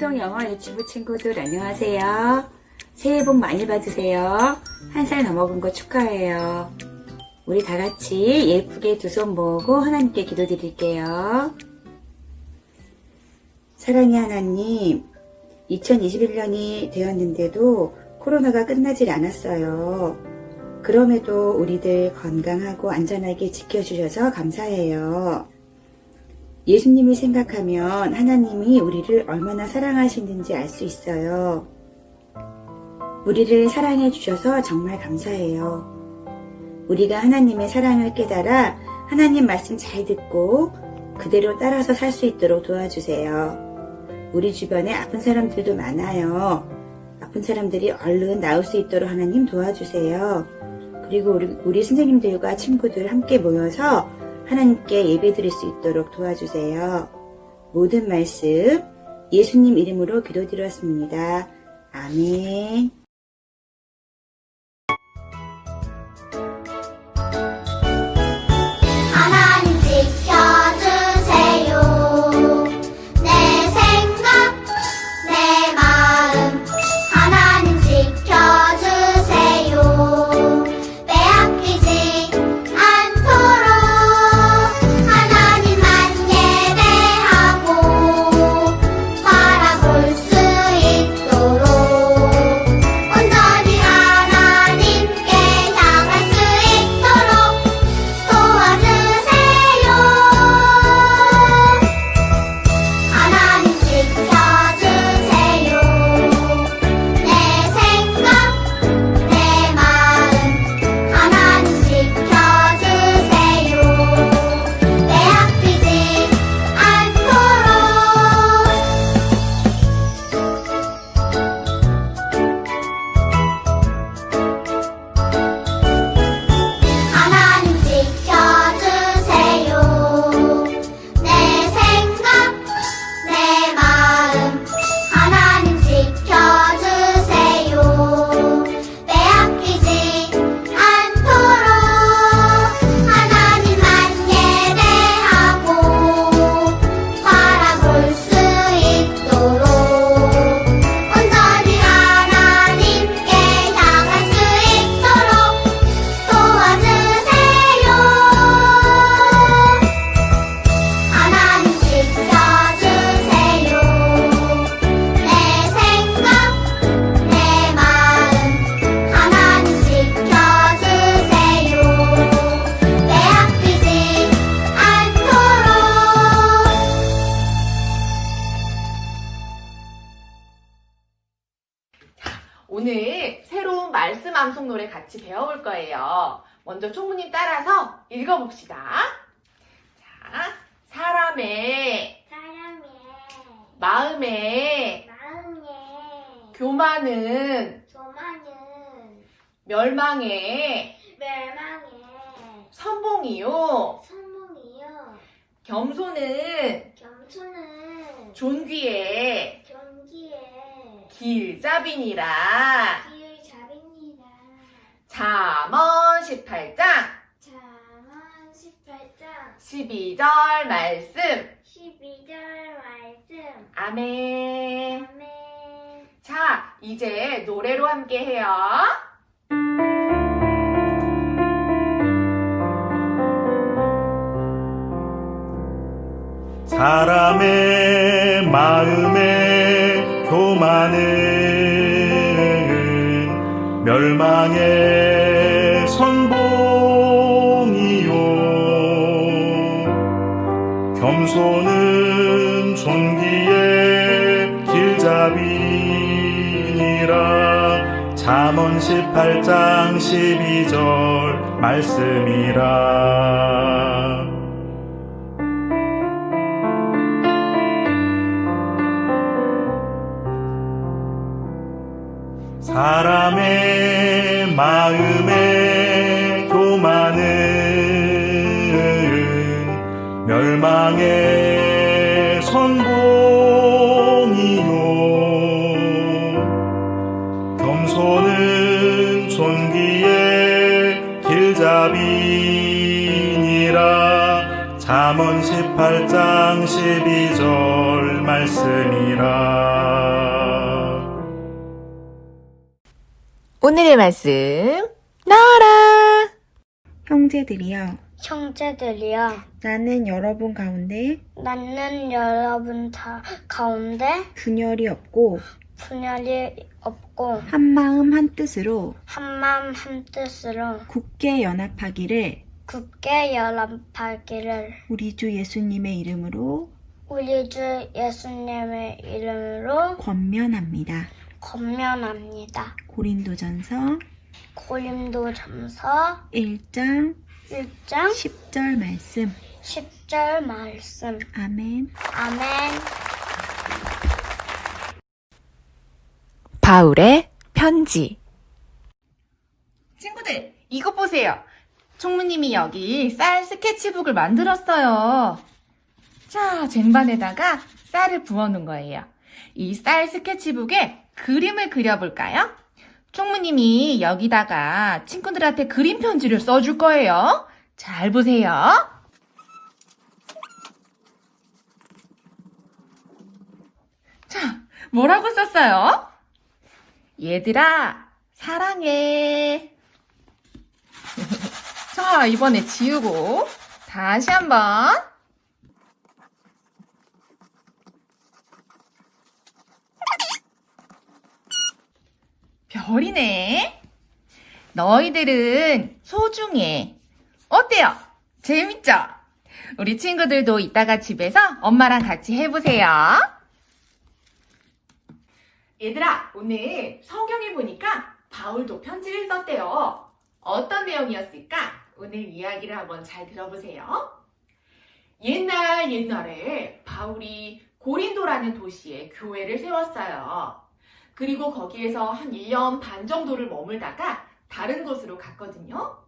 초등 영어 유치부 친구들 안녕하세요. 새해 복 많이 받으세요. 한 살 넘어간 거 축하해요. 우리 다 같이 예쁘게 두 손 모으고 하나님께 기도드릴게요. 사랑의 하나님, 2021년이 되었는데도 코로나가 끝나질 않았어요. 그럼에도 우리들 건강하고 안전하게 지켜주셔서 감사해요. 예수님을 생각하면 하나님이 우리를 얼마나 사랑하시는지 알 수 있어요. 우리를 사랑해 주셔서 정말 감사해요. 우리가 하나님의 사랑을 깨달아 하나님 말씀 잘 듣고 그대로 따라서 살 수 있도록 도와주세요. 우리 주변에 아픈 사람들도 많아요. 아픈 사람들이 얼른 나을 수 있도록 하나님 도와주세요. 그리고 우리, 우리 선생님들과 친구들 함께 모여서 하나님께 예배 드릴 수 있도록 도와주세요. 모든 말씀 예수님 이름으로 기도드렸습니다. 아멘. 같이 배워볼 거예요. 먼저 총무님 따라서 읽어봅시다. 자, 사람의 사람의 마음에 마음에 교만은 교만은 멸망의 멸망의 선봉이요. 선봉이요 겸손은 겸손은 존귀의 경기의 길잡이니라. 잠언 18장 잠언 18장 12절 말씀. 12절 말씀 아멘. 아멘 자, 이제 노래로 함께 해요. 사람의 마음에 교만은 멸망의 겸손은 존귀의 길잡이니라. 잠언 18장 12절 말씀이라. 사람의 마음에 멸망의 선봉이요. 겸손은 존귀의 길잡이니라. 잠언 잠언 18장 12절 말씀이라. 오늘의 말씀 나와라. 형제들이여, 형제들이여, 나는 여러분 가운데 나는 여러분 다 가운데 분열이 없고 분열이 없고 한 마음 한 뜻으로 한마음 한뜻으로 굳게 연합하기를 굳게 연합하기를 우리 주 예수님의 이름으로 우리 주 예수님의 이름으로 권면합니다. 권면합니다. 고린도전서 고린도전서 1장 1장 10절 말씀. 10절 말씀. 아멘. 아멘. 바울의 편지. 친구들, 이것 보세요. 총무님이 여기 쌀 스케치북을 만들었어요. 자, 쟁반에다가 쌀을 부어놓은 거예요. 이 쌀 스케치북에 그림을 그려볼까요? 총무님이 여기다가 친구들한테 그림 편지를 써줄 거예요. 잘 보세요. 자, 뭐라고 썼어요? 얘들아, 사랑해. 자, 이번에 지우고, 다시 한 번. 별이네. 너희들은 소중해. 어때요? 재밌죠? 우리 친구들도 이따가 집에서 엄마랑 같이 해보세요. 얘들아, 오늘 성경에 보니까 바울도 편지를 썼대요. 어떤 내용이었을까? 오늘 이야기를 한번 잘 들어보세요. 옛날 옛날에 바울이 고린도라는 도시에 교회를 세웠어요. 그리고 거기에서 한 1년 반 정도를 머물다가 다른 곳으로 갔거든요.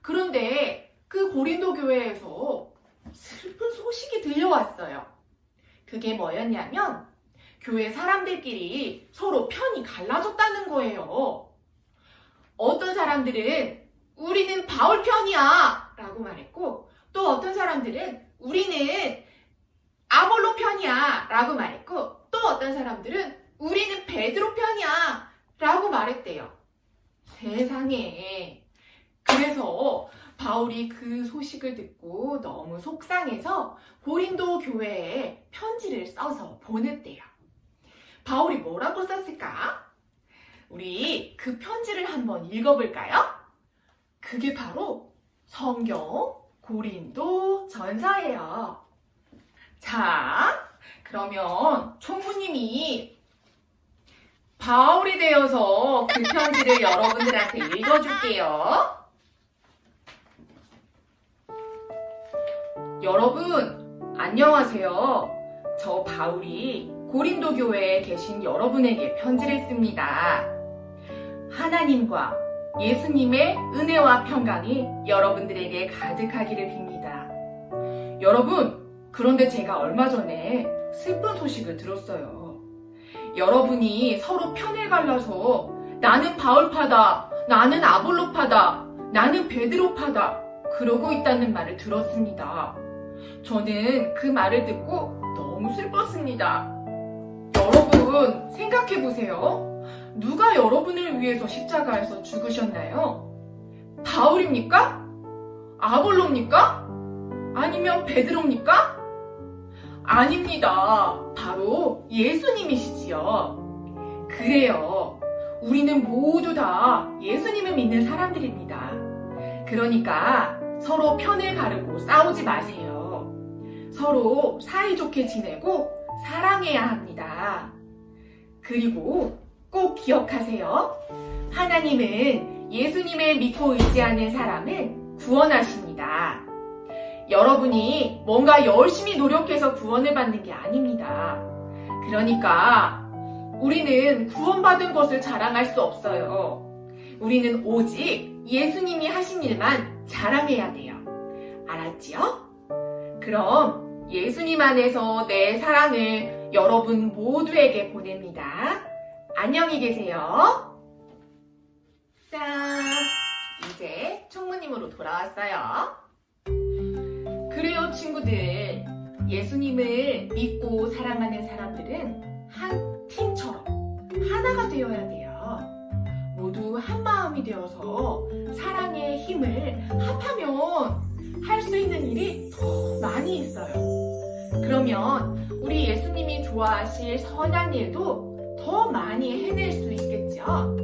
그런데 그 고린도 교회에서 슬픈 소식이 들려왔어요. 그게 뭐였냐면 교회 사람들끼리 서로 편이 갈라졌다는 거예요. 어떤 사람들은 우리는 바울 편이야 라고 말했고 또 어떤 사람들은 우리는 아볼로 편이야 라고 말했고 또 어떤 사람들은 우리는 베드로 편이야 라고 말했대요. 세상에. 그래서 바울이 그 소식을 듣고 너무 속상해서 고린도 교회에 편지를 써서 보냈대요. 바울이 뭐라고 썼을까? 우리 그 편지를 한번 읽어볼까요? 그게 바로 성경 고린도 전서예요. 자, 그러면 총무님이 바울이 되어서 그 편지를 여러분들한테 읽어줄게요. 여러분, 안녕하세요. 저 바울이 고린도 교회에 계신 여러분에게 편지를 씁니다. 하나님과 예수님의 은혜와 평강이 여러분들에게 가득하기를 빕니다. 여러분, 그런데 제가 얼마 전에 슬픈 소식을 들었어요. 여러분이 서로 편을 갈라서 나는 바울파다, 나는 아볼로파다, 나는 베드로파다, 그러고 있다는 말을 들었습니다. 저는 그 말을 듣고 너무 슬펐습니다. 여러분, 생각해 보세요. 누가 여러분을 위해서 십자가에서 죽으셨나요? 바울입니까? 아볼로입니까? 아니면 베드로입니까? 아닙니다. 바로 예수님이시지요. 그래요. 우리는 모두 다 예수님을 믿는 사람들입니다. 그러니까 서로 편을 가르고 싸우지 마세요. 서로 사이좋게 지내고 사랑해야 합니다. 그리고 꼭 기억하세요. 하나님은 예수님을 믿고 의지하는 사람을 구원하십니다. 여러분이 뭔가 열심히 노력해서 구원을 받는 게 아닙니다. 그러니까 우리는 구원받은 것을 자랑할 수 없어요. 우리는 오직 예수님이 하신 일만 자랑해야 돼요. 알았지요? 그럼 예수님 안에서 내 사랑을 여러분 모두에게 보냅니다. 안녕히 계세요. 자, 이제 총무님으로 돌아왔어요. 친구들. 예수님을 믿고 사랑하는 사람들은 한 팀처럼 하나가 되어야 돼요. 모두 한 마음이 되어서 사랑의 힘을 합하면 할 수 있는 일이 더 많이 있어요. 그러면 우리 예수님이 좋아하실 선한 일도 더 많이 해낼 수 있겠죠?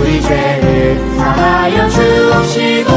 우리 죄를 사하여 주옵시고